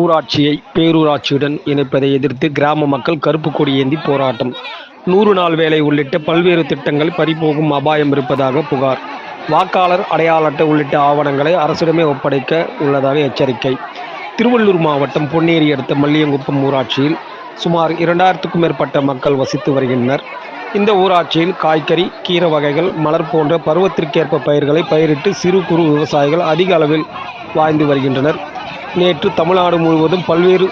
ஊராட்சியை பேரூராட்சியுடன் இணைப்பதை எதிர்த்து கிராம மக்கள் கருப்பு கொடி ஏந்தி போராட்டம். நூறு நாள் வேலை உள்ளிட்ட பல்வேறு திட்டங்கள் பறிபோகும் அபாயம் இருப்பதாக புகார். வாக்காளர் அடையாள அட்டை உள்ளிட்ட ஆவணங்களை அரசிடமே ஒப்படைக்க உள்ளதாக எச்சரிக்கை. திருவள்ளூர் மாவட்டம் பொன்னேரி அடுத்த மல்லியங்குப்பம் ஊராட்சியில் சுமார் இரண்டாயிரத்துக்கும் மேற்பட்ட மக்கள் வசித்து வருகின்றனர். இந்த ஊராட்சியில் காய்கறி கீரை வகைகள் மலர் போன்ற பருவத்திற்கேற்ப பயிர்களை பயிரிட்டு சிறு குறு விவசாயிகள் அதிக அளவில் வாய்ந்து வருகின்றனர். நேற்று தமிழ்நாடு முழுவதும் பல்வேறு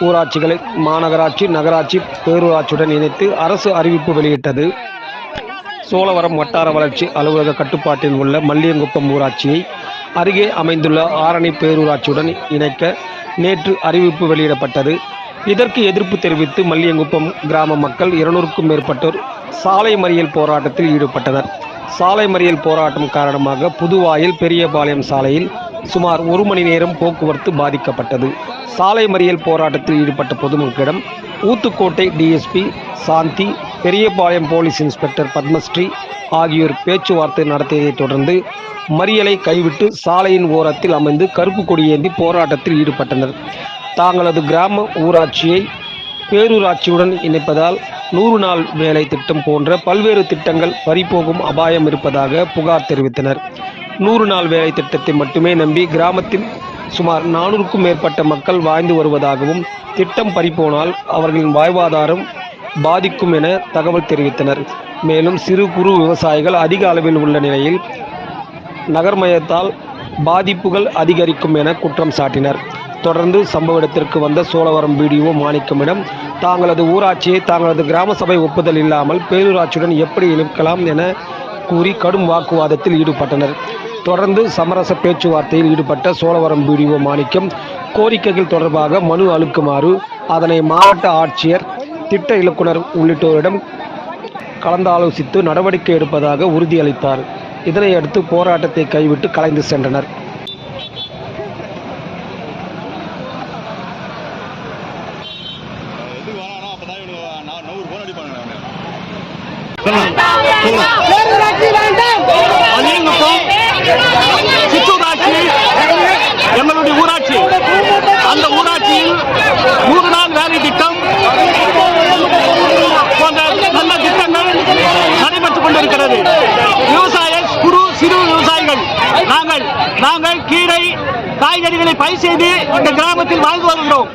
ஊராட்சிகளை மாநகராட்சி நகராட்சி பேரூராட்சியுடன் இணைத்து அரசு அறிவிப்பு வெளியிட்டது. சோழவரம் வட்டார வளர்ச்சி அலுவலக கட்டுப்பாட்டில் உள்ள மல்லியங்குப்பம் ஊராட்சியை அருகே அமைந்துள்ள ஆரணி பேரூராட்சியுடன் இணைக்க நேற்று அறிவிப்பு வெளியிடப்பட்டது. இதற்கு எதிர்ப்பு தெரிவித்து மல்லியங்குப்பம் கிராம மக்கள் இருநூறுக்கும் மேற்பட்டோர் சாலை மறியல் போராட்டத்தில் ஈடுபட்டனர். சாலை மறியல் போராட்டம் காரணமாக புதுவாயில் பெரியபாளையம் சாலையில் சுமார் ஒரு மணி நேரம் போக்குவரத்து பாதிக்கப்பட்டது. சாலை மறியல் போராட்டத்தில் ஈடுபட்ட பொதுமக்களிடம் Uthukottai DSP Shanthi Periyapalayam police inspector Padmasri ஆகியோர் பேச்சுவார்த்தை நடத்தியதைத் தொடர்ந்து மறியலை கைவிட்டு சாலையின் ஓரத்தில் அமைந்து கருப்பு கொடியேந்தி போராட்டத்தில் ஈடுபட்டனர். தாங்களது கிராம ஊராட்சியை பேரூராட்சியுடன் இணைப்பதால் நூறு நாள் வேலை திட்டம் போன்ற பல்வேறு திட்டங்கள் பறிபோகும் அபாயம் இருப்பதாக புகார் தெரிவித்தனர். நூறு நாள் வேலை திட்டத்தை மட்டுமே நம்பி கிராமத்தில் சுமார் நானூறுக்கும் மேற்பட்ட மக்கள் வாழ்ந்து வருவதாகவும் திட்டம் பறிப்போனால் அவர்களின் வாழ்வாதாரம் பாதிக்கும் என தகவல் தெரிவித்தனர். மேலும் சிறு குறு விவசாயிகள் அதிக அளவில் உள்ள நிலையில் நகர்மயத்தால் பாதிப்புகள் அதிகரிக்கும் என குற்றம் சாட்டினர். தொடர்ந்து சம்பவ இடத்திற்கு வந்த சோழவரம் பிடிஓ மாணிக்கமிடம் தாங்களது ஊராட்சியை தாங்களது கிராம சபை ஒப்புதல் இல்லாமல் பேரூராட்சியுடன் எப்படி இழுக்கலாம் என கூறி கடும் வாக்குவாதத்தில் ஈடுபட்டனர். தொடர்ந்து சமரச பேச்சுவார்த்தையில் ஈடுபட்ட சோழவரம் பிடிஓ மாணிக்கம் கோரிக்கைகள் தொடர்பாக மனு அளிக்குமாறு அதனை மாவட்ட ஆட்சியர் திட்ட இயக்குனர் உள்ளிட்டோரிடம் கலந்தாலோசித்து நடவடிக்கை எடுப்பதாக உறுதியளித்தார். இதனையடுத்து போராட்டத்தை கைவிட்டு கலைந்து சென்றனர் எதுக்கு வேணாம் அப்பதான் இவனுக்கு நான் நூறு போன் அடிப்பாங்க பேரூராட்சி வேண்டாம் மணியங்குப்பம் சிற்றூராட்சி எங்களுடைய ஊராட்சி அந்த ஊராட்சியில் நூறு நாள் வேலை திட்டம் போன்ற நல்ல திட்டங்கள் நடைபெற்றுக் கொண்டிருக்கிறது. விவசாய குறு சிறு விவசாயிகள். நாங்கள் நாங்கள் கீரை காய்கறிகளை பயிர் செய்து இந்த கிராமத்தில் வாழ்ந்து வருகிறோம்.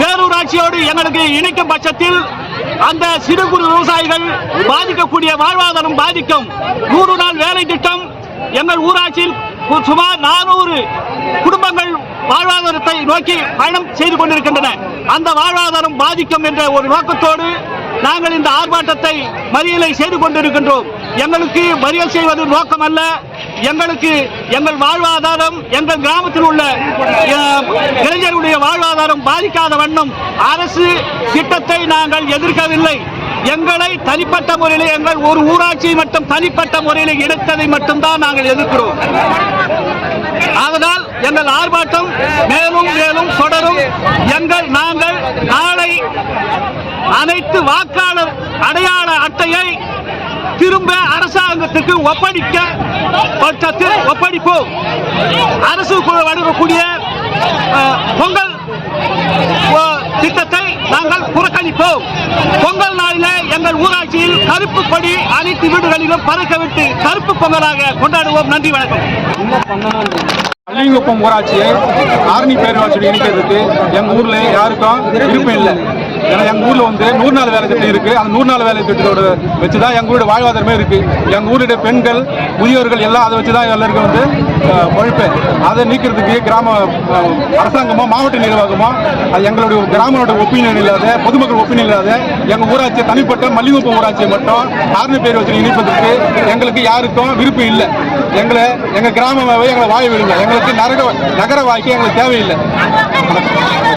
பேரூராட்சியோடு எங்களுக்கு இணைக்கும் பட்சத்தில் அந்த சிறு குறு விவசாயிகள் பாதிக்கக்கூடிய வாழ்வாதாரம் பாதிக்கும். நூறு நாள் வேலை திட்டம் எங்கள் ஊராட்சியில் சுமார் நானூறு குடும்பங்கள் வாழ்வாதாரத்தை நோக்கி பயணம் செய்து கொண்டிருக்கின்றன. அந்த வாழ்வாதாரம் பாதிக்கும் என்ற ஒரு நோக்கத்தோடு நாங்கள் இந்த ஆர்ப்பாட்டத்தை மறியலை செய்து கொண்டிருக்கின்றோம். எங்களுக்கு மறியல் செய்வது நோக்கம் அல்ல எங்களுக்கு எங்கள் வாழ்வாதாரம் எங்கள் கிராமத்தில் உள்ள இளைஞர்களுடைய வாழ்வாதாரம் பாதிக்காத வண்ணம் அரசு திட்டத்தை நாங்கள் எதிர்க்கவில்லை. எங்களை தனிப்பட்ட முறையில் எங்கள் ஒரு ஊராட்சி மட்டும் தனிப்பட்ட முறையில் இணைத்ததை மட்டும்தான் நாங்கள் எதிர்க்கிறோம். ஆதலால் எங்கள் ஆர்ப்பாட்டம் மேலும் மேலும் தொடரும். எங்கள் நாங்கள் நாளை அனைத்து வாக்காளர் அடையாள அட்டையை திரும்ப அரசாங்கத்துக்கு ஒப்படைக்க பட்சத்தில் ஒப்படைப்போம். அரசு வழங்கக்கூடிய பொங்கல் திட்டத்தை நாங்கள் புறக்கணிப்போம். பொங்கல் நாளில் எங்கள் ஊராட்சியில் கருப்பு கொடி அனைத்து வீடுகளிலும் பறக்கவிட்டு கருப்பு பொங்கலாக கொண்டாடுவோம். நன்றி வணக்கம். பள்ளிங்குப்பம் ஊராட்சியை ஆரணி பேரூராட்சியோட இணைக்கிறதுக்கு எங்கள் ஊரில் யாருக்கும் விருப்பம் இல்லை. ஏன்னா எங்கள் ஊரில் வந்து நூறு நாள் வேலை திட்டம் இருக்குது அந்த நூறு நாள் வேலை திட்டத்தோட வச்சு தான் ஊரோட வாழ்வாதாரமே இருக்குது எங்கள் ஊருடைய பெண்கள் முதியோர்கள் எல்லாம் அதை வச்சு தான் எல்லாருக்கும் வந்து பொழைப்பு அதை நீக்கிறதுக்கு கிராம அரசாங்கமோ மாவட்ட நிர்வாகமோ அது எங்களுடைய ஒரு கிராமோட ஒப்பீனியன் இல்லாத பொதுமக்கள் ஒப்பீனியன் இல்லாத எங்க ஊராட்சி தனிப்பட்ட மல்லிகுப்பம் ஊராட்சியை மட்டும் ஆர்மி பேர் வச்சு இணைப்பதற்கு எங்களுக்கு யாருக்கும் விருப்பம் இல்லை. எங்களை எங்க கிராமமாவே எங்களை வாய விடுங்க. எங்களுக்கு நரக நகர வாழ்க்கை எங்களுக்கு தேவையில்லை.